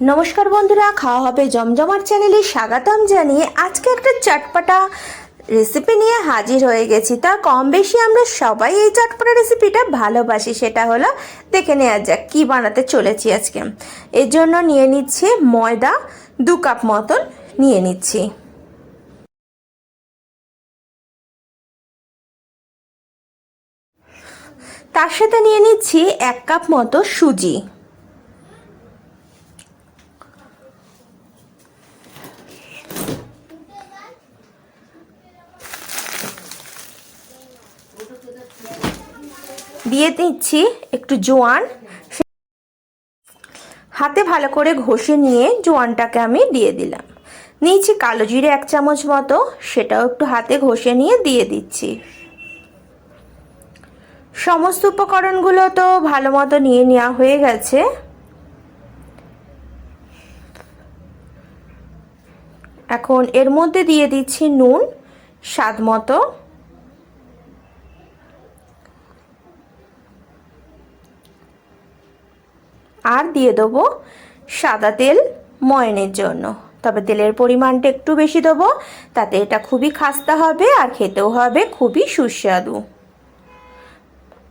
নমস্কার বন্ধুরা, খাওয়া হবে জমজমার চ্যানেলে স্বাগতম জানিয়ে আজকে একটা চটপটা রেসিপি নিয়ে হাজির হয়ে গেছি। তা কম বেশি আমরা সবাই এই চটপটা রেসিপিটা ভালোবাসি, সেটা হলো দেখে নেওয়া যাক কী বানাতে চলেছি আজকে। এর জন্য নিয়ে নিচ্ছি ময়দা, দু কাপ মতন নিয়ে নিচ্ছি। তার সাথে নিয়ে নিচ্ছি এক কাপ মতো সুজি। দিয়ে দিচ্ছি একটু জোয়ান। হাতে ভালো করে ঘষে নিয়ে জোয়ানটাকে আমি দিয়ে দিলাম। নিয়েছি কালো জিরে এক চামচ মতো, সেটাও একটু হাতে ঘষে নিয়ে দিয়ে দিচ্ছি। সমস্ত উপকরণগুলো তো ভালো মতো নিয়ে নেওয়া হয়ে গেছে। এখন এর মধ্যে দিয়ে দিচ্ছি নুন, স্বাদ মতো। আর দিয়ে দেবো সাদা তেল ময়নের জন্য। তবে তেলের পরিমাণটা একটু বেশি দেবো, তাতে এটা খুবই খাস্তা হবে আর খেতেও হবে খুবই সুস্বাদু।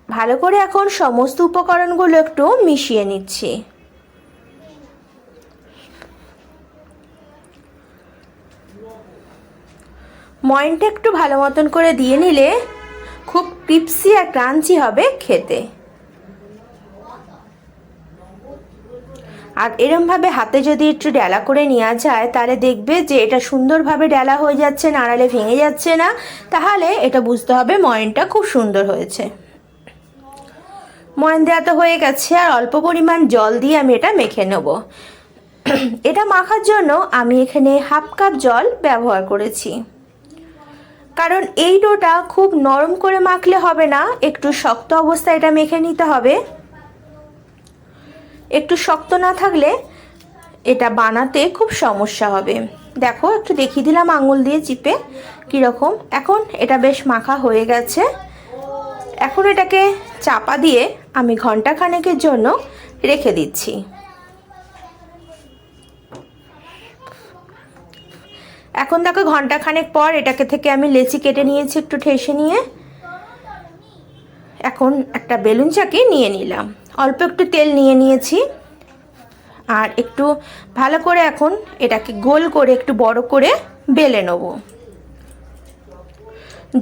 ভালো করে এখন সমস্ত উপকরণগুলো একটু মিশিয়ে নিচ্ছি। ময়নটা একটু ভালো মতন করে দিয়ে নিলে খুব ক্রিপসি আর ক্রাঞ্চি হবে খেতে। আর এরমভাবে হাতে যদি একটু ডেলা করে নেওয়া যায়, তাহলে দেখবে যে এটা সুন্দরভাবে ডেলা হয়ে যাচ্ছে, নাড়ালে ভেঙে যাচ্ছে না। তাহলে এটা বুঝতে হবে ময়নটা খুব সুন্দর হয়েছে। ময়ন দেওয়া তো হয়ে গেছে, আর অল্প পরিমাণ জল দিয়ে আমি এটা মেখে নেব। এটা মাখার জন্য আমি এখানে হাফ কাপ জল ব্যবহার করেছি। কারণ এই ডোটা খুব নরম করে মাখলে হবে না, একটু শক্ত অবস্থায় এটা মেখে নিতে হবে। একটু শক্ত না থাকলে এটা বানাতে খুব সমস্যা হবে। দেখো, একটু দেখিয়ে দিলাম আঙুল দিয়ে চিপে কীরকম। এখন এটা বেশ মাখা হয়ে গেছে। এখন এটাকে চাপা দিয়ে আমি ঘণ্টা খানেকের জন্য রেখে দিচ্ছি। এখন দেখো ঘণ্টা খানেক পর এটাকে থেকে আমি লেচি কেটে নিয়েছি একটু ঠেসে নিয়ে। এখন একটা বেলুন চাকি নিয়ে নিলাম। অল্প একটু তেল নিয়ে নিয়েছি। আর একটু ভালো করে এখন এটাকে গোল করে একটু বড় করে বেলে নেব।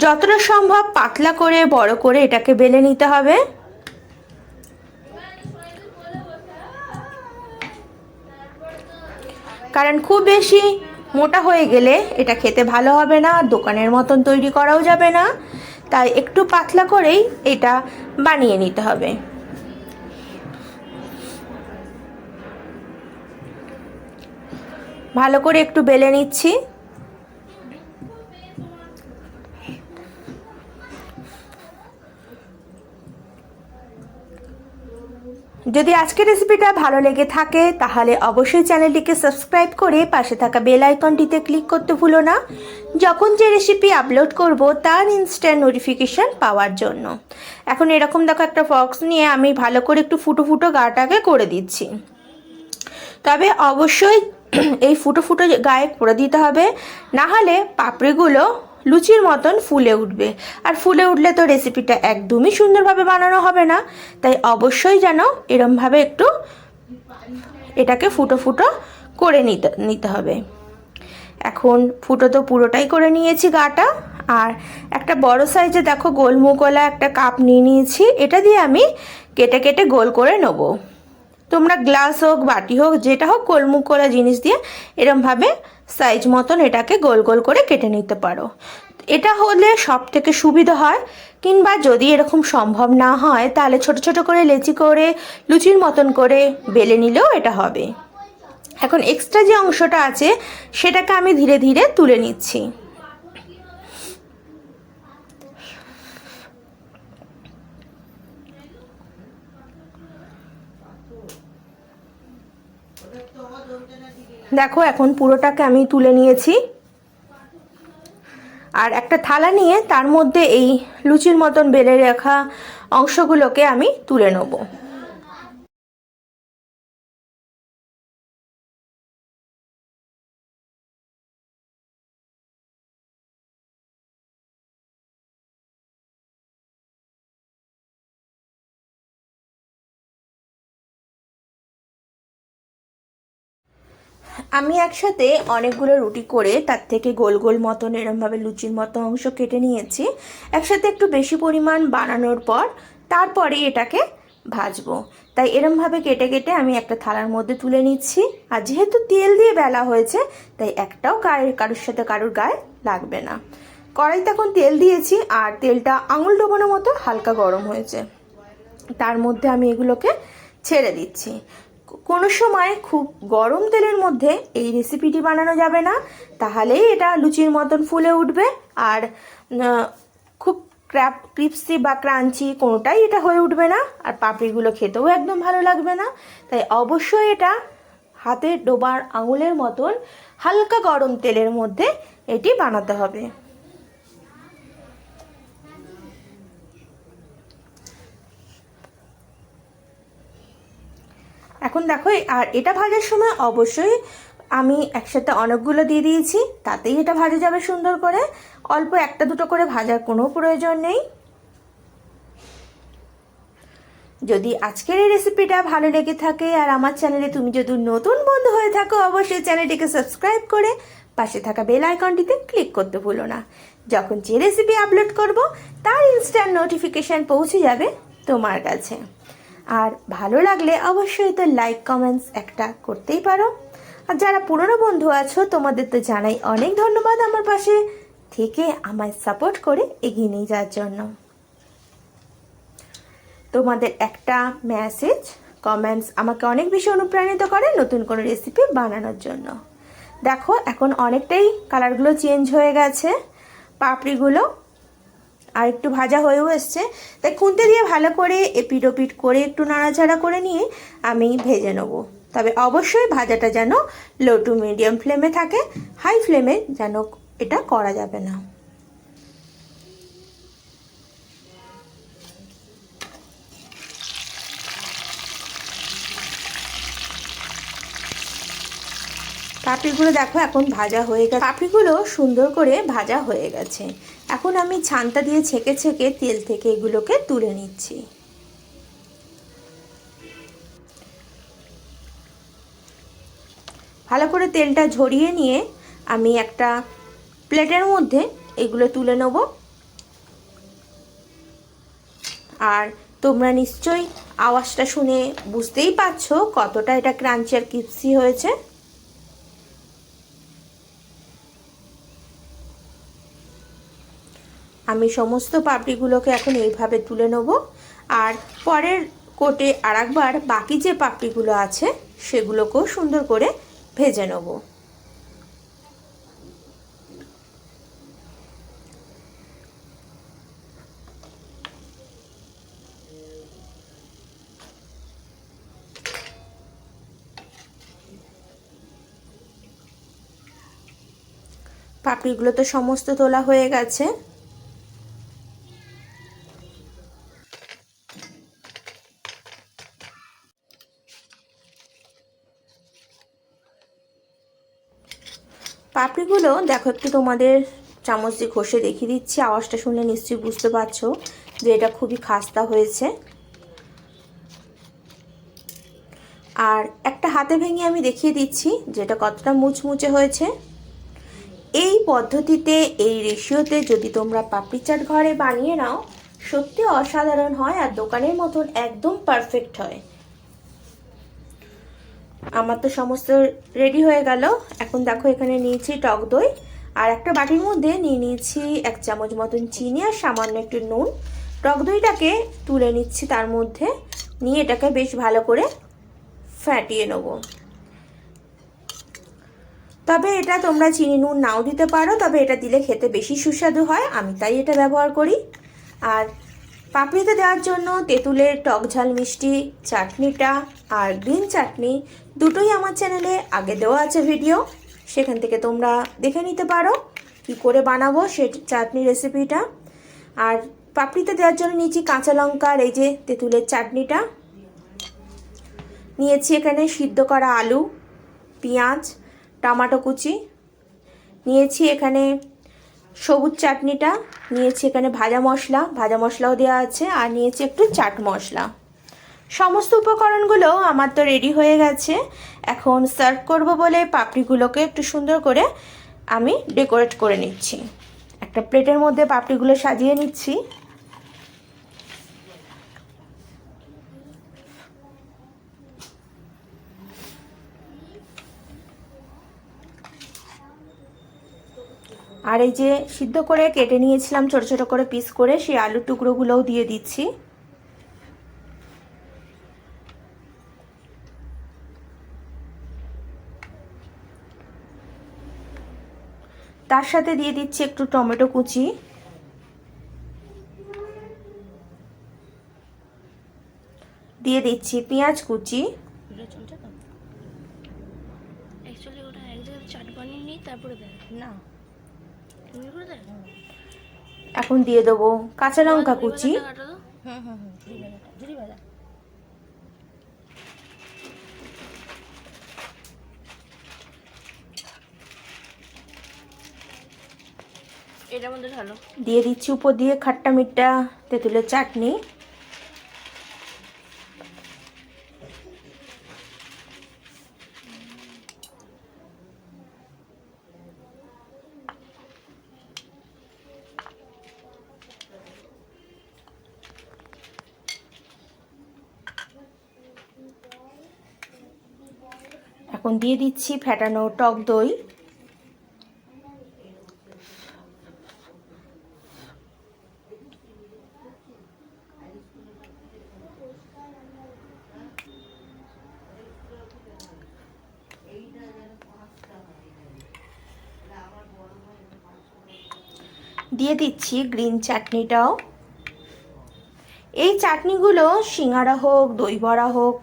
যতটা সম্ভব পাতলা করে বড় করে এটাকে বেলে নিতে হবে। কারণ খুব বেশি মোটা হয়ে গেলে এটা খেতে ভালো হবে না, দোকানের মতন তৈরি করাও যাবে না। তাই একটু পাতলা করেই এটা বানিয়ে নিতে হবে। ভালো করে একটু বেলে নিচ্ছি। যদি আজকের রেসিপিটা ভালো লেগে থাকে, তাহলে অবশ্যই চ্যানেলটিকে সাবস্ক্রাইব করে পাশে থাকা বেল আইকনটিতে ক্লিক করতে ভুলো না। যখন যে রেসিপি আপলোড করব, তার ইনস্ট্যান্ট নোটিফিকেশান পাওয়ার জন্য। এখন এরকম দেখো একটা ফক্স নিয়ে আমি ভালো করে একটু ফুটো ফুটো গাটাকে করে দিচ্ছি। তবে অবশ্যই এই ফুটো ফুটো গায়ে করে দিতে হবে। না হলে পাপড়িগুলো লুচির মতন ফুলে উঠবে। আর ফুলে উঠলে তো রেসিপিটা একদমই সুন্দরভাবে বানানো হবে না। তাই অবশ্যই যেন এরমভাবে একটু এটাকে ফুটো ফুটো করে নিতে নিতে হবে। এখন ফুটো তো পুরোটাই করে নিয়েছি গাটা। আর একটা বড় সাইজে দেখো গোলমুগলা একটা কাপ নিয়ে নিয়েছি। এটা দিয়ে আমি কেটে কেটে গোল করে নেব। তোমরা গ্লাস হোক, বাটি হোক, যেটা হোক, গোলমুখ করা জিনিস দিয়ে এরমভাবে সাইজ মতন এটাকে গোল গোল করে কেটে নিতে পারো। এটা হলে সব থেকে সুবিধা হয়, কিংবা যদি এরকম সম্ভব না হয়, তাহলে ছোট ছোট করে লেচি করে, লুচির মতন করে বেলে নিলেও এটা হবে। এখন এক্সট্রা যে অংশটা আছে, সেটাকে আমি ধীরে ধীরে তুলে নিচ্ছি। দেখো, এখন পুরোটাকে আমি তুলে নিয়েছি। আর একটা থালা নিয়ে তার মধ্যে এই লুচির মতন বেলে রাখা অংশগুলোকে আমি তুলে নেব। আমি একসাথে অনেকগুলো রুটি করে তার থেকে গোল গোল মতন, এরমভাবে লুচির মতো অংশ কেটে নিয়েছি। একসাথে একটু বেশি পরিমাণ বানানোর পর তারপরে এটাকে ভাজবো। তাই এরমভাবে কেটে কেটে আমি একটা থালার মধ্যে তুলে নিচ্ছি। আর যেহেতু তেল দিয়ে বেলা হয়েছে, তাই একটাও গায়ের কারোর সাথে কারোর গায়ে লাগবে না। কড়াইতে এখন তেল দিয়েছি আর তেলটা আঙুল ডোবানোর মতো হালকা গরম হয়েছে। তার মধ্যে আমি এগুলোকে ছেড়ে দিচ্ছি। কোনো সময় খুব গরম তেলের মধ্যে এই রেসিপিটি বানানো যাবে না। তাহলেই এটা লুচির মতন ফুলে উঠবে আর খুব ক্র্যাপ ক্রিপসি বা ক্রাঞ্চি কোনোটাই এটা হয়ে উঠবে না আর পাপড়িগুলো খেতেও একদম ভালো লাগবে না। তাই অবশ্যই এটা হাতে ডোবার আঙুলের মতন হালকা গরম তেলের মধ্যে এটি বানাতে হবে। এখন দেখো, আর এটা ভাজার সময় অবশ্যই আমি একসাথে অনেকগুলো দিয়ে দিয়েছি, তাতেই এটা ভাজা যাবে সুন্দর করে। অল্প একটা দুটো করে ভাজার কোনো প্রয়োজন নেই। যদি আজকের এই রেসিপিটা ভালো লেগে থাকে আর আমার চ্যানেলে তুমি যদি নতুন বন্ধু হয়ে থাকো, অবশ্যই চ্যানেলটিকে সাবস্ক্রাইব করে পাশে থাকা বেল আইকনটিতে ক্লিক করতে ভুলো না। যখন যে রেসিপি আপলোড করব, তার ইনস্ট্যান্ট নোটিফিকেশান পৌঁছে যাবে তোমার কাছে। আর ভালো লাগলে অবশ্যই তো লাইক কমেন্টস একটা করতেই পারো। আর যারা পুরনো বন্ধু আছো, তোমাদের তো জানাই অনেক ধন্যবাদ আমার পাশে। থেকে আমায় সাপোর্ট করে এগিয়ে নিয়ে যাওয়ার জন্য। তোমাদের একটা মেসেজ কমেন্টস আমাকে অনেক বেশি অনুপ্রাণিত করে নতুন কোনো রেসিপি বানানোর জন্য। দেখো, এখন অনেকটাই কালারগুলো চেঞ্জ হয়ে গেছে। পাপড়িগুলো আর একটু ভাজা হয়েও এসছে। তাই খুন্তি দিয়ে ভালো করে এপিট ওপিট করে একটু নাড়াচাড়া করে নিয়ে আমি ভেজে নেব। তবে অবশ্যই ভাজাটা যেন লো টু মিডিয়াম ফ্লেমে থাকে হাই ফ্লেমে যেন এটা করা যাবে না। পাপড়িগুলো দেখো এখন ভাজা হয়ে গেছে। পাপড়িগুলো সুন্দর করে ভাজা হয়ে গেছে। এখন আমি ছানটা দিয়ে ছেঁকে ছেঁকে তেল থেকে এগুলোকে তুলে নিচ্ছি। ভালো করে তেলটা ঝরিয়ে নিয়ে আমি একটা প্লেটের মধ্যে এগুলো তুলে নেব। আর তোমরা নিশ্চয়ই আওয়াজটা শুনে বুঝতেই পারছ কতটা এটা ক্রাঞ্চি আর কিপসি হয়েছে। আমি সমস্ত পাপড়িগুলোকে এখন এইভাবে তুলে নেব। আর পরের কোটে আরেকবার বাকি যে পাপড়িগুলো আছে, সেগুলোকেও সুন্দর করে ভেজে নেব। পাপড়িগুলো তো সমস্ত তোলা হয়ে গেছে। পাপড়িগুলো, দেখো একটু তোমাদের চামচ দিয়ে ঘষে দেখিয়ে দিচ্ছি, আওয়াজটা শুনে নিশ্চয়ই বুঝতে পারছ যে এটা খুবই খাস্তা হয়েছে। আর একটা হাতে ভেঙে আমি দেখিয়ে দিচ্ছি যে এটা কতটা মুচমুচে হয়েছে। এই পদ্ধতিতে, এই রেশিওতে যদি তোমরা পাপড়ি চাট ঘরে বানিয়ে নাও, সত্যি অসাধারণ হয় আর দোকানের মতন একদম পারফেক্ট হয়। আমার তো সমস্ত রেডি হয়ে গেল। এখন দেখো এখানে নিয়েছি টক দই। আর একটা বাটির মধ্যে নিয়ে নিয়েছি এক চামচ মতন চিনি আর সামান্য একটু নুন। টক দইটাকে তুলে নিচ্ছি তার মধ্যে। নিয়ে এটাকে বেশ ভালো করে ফ্যাটিয়ে নেব। তবে এটা তোমরা চিনি নুন নাও দিতে পারো, তবে এটা দিলে খেতে বেশি সুস্বাদু হয়। আমি তাই এটা ব্যবহার করি। আর পাপড়িতে দেওয়ার জন্য তেঁতুলের টক ঝাল মিষ্টি, চাটনিটা আর গ্রিন চাটনি দুটোই আমার চ্যানেলে আগে দেওয়া আছে ভিডিও। সেখান থেকে তোমরা দেখে নিতে পারো কি করে বানাবো সে চাটনি রেসিপিটা। আর পাপড়িতে দেওয়ার জন্য নিয়েছি কাঁচা লঙ্কার এই যে তেঁতুলের চাটনিটা। নিয়েছি এখানে সিদ্ধ করা আলু, পেঁয়াজ, টমাটো কুচি। নিয়েছি এখানে সবুজ চাটনিটা, নিয়েছি এখানে ভাজা মশলা, ভাজা মশলাও দেওয়া আছে, আর নিয়েছি একটু চাট মশলা। সমস্ত উপকরণগুলো আমার তো রেডি হয়ে গেছে। এখন সার্ভ করব বলে পাপড়িগুলোকে একটু সুন্দর করে আমি ডেকোরেট করে নিচ্ছি। একটা প্লেটের মধ্যে পাপড়িগুলো সাজিয়ে নিচ্ছি। আর এই যে সিদ্ধ করে কেটে নিয়েছিলাম ছোট ছোট করে পিস করে সেই আলুর টুকরোগুলোও দিয়ে দিচ্ছি। তার সাথে দিয়ে দিচ্ছি একটু টমেটো কুচি। দিয়ে দিচ্ছি পেঁয়াজ কুচি। তারপরে না। এখন দিয়ে দেবো কাঁচা লঙ্কা কুচি। দিয়ে দিচ্ছি উপর দিয়ে খাট্টা মিট্টা তেঁতুলের চাটনি। এখন দিয়ে দিচ্ছি ফ্যাটানো টক দই। দিয়ে দিচ্ছি গ্রিন চাটনিটাও। এই চাটনিগুলো সিঙ্গারা হোক, দই বড়া হোক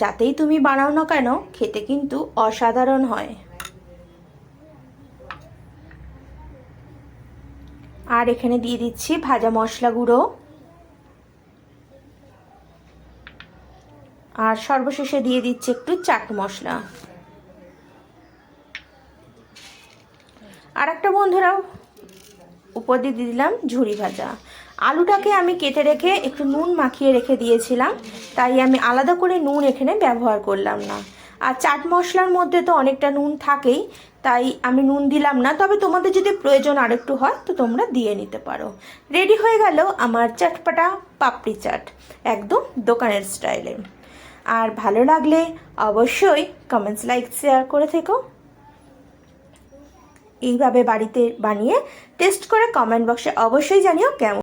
যাতেই তুমি বানাও না কেন, খেতে কিন্তু অসাধারণ হয়। আর এখানে দিয়ে দিচ্ছি ভাজা মশলা গুঁড়ো। আর সর্বশেষে দিয়ে দিচ্ছি একটু চাট মশলা। আর একটা বন্ধুরা উপর দিয়ে দিলাম ঝুরি ভাজা। আলুটাকে আমি কেটে রেখে একটু নুন মাখিয়ে রেখে দিয়েছিলাম, তাই আমি আলাদা করে নুন এখানে ব্যবহার করলাম না। আর চাট মশলার মধ্যে তো অনেকটা নুন থাকেই, তাই আমি নুন দিলাম না। তবে তোমাদের যদি প্রয়োজন আরেকটু হয়, তো তোমরা দিয়ে নিতে পারো। রেডি হয়ে গেল আমার চটপাটা পাপড়ি চাট, একদম দোকানের স্টাইলে। আর ভালো লাগলে অবশ্যই কমেন্টস লাইক শেয়ার করে থেকো। এইভাবে বাড়িতে বানিয়ে টেস্ট করে কমেন্ট বক্সে অবশ্যই জানিও কেমন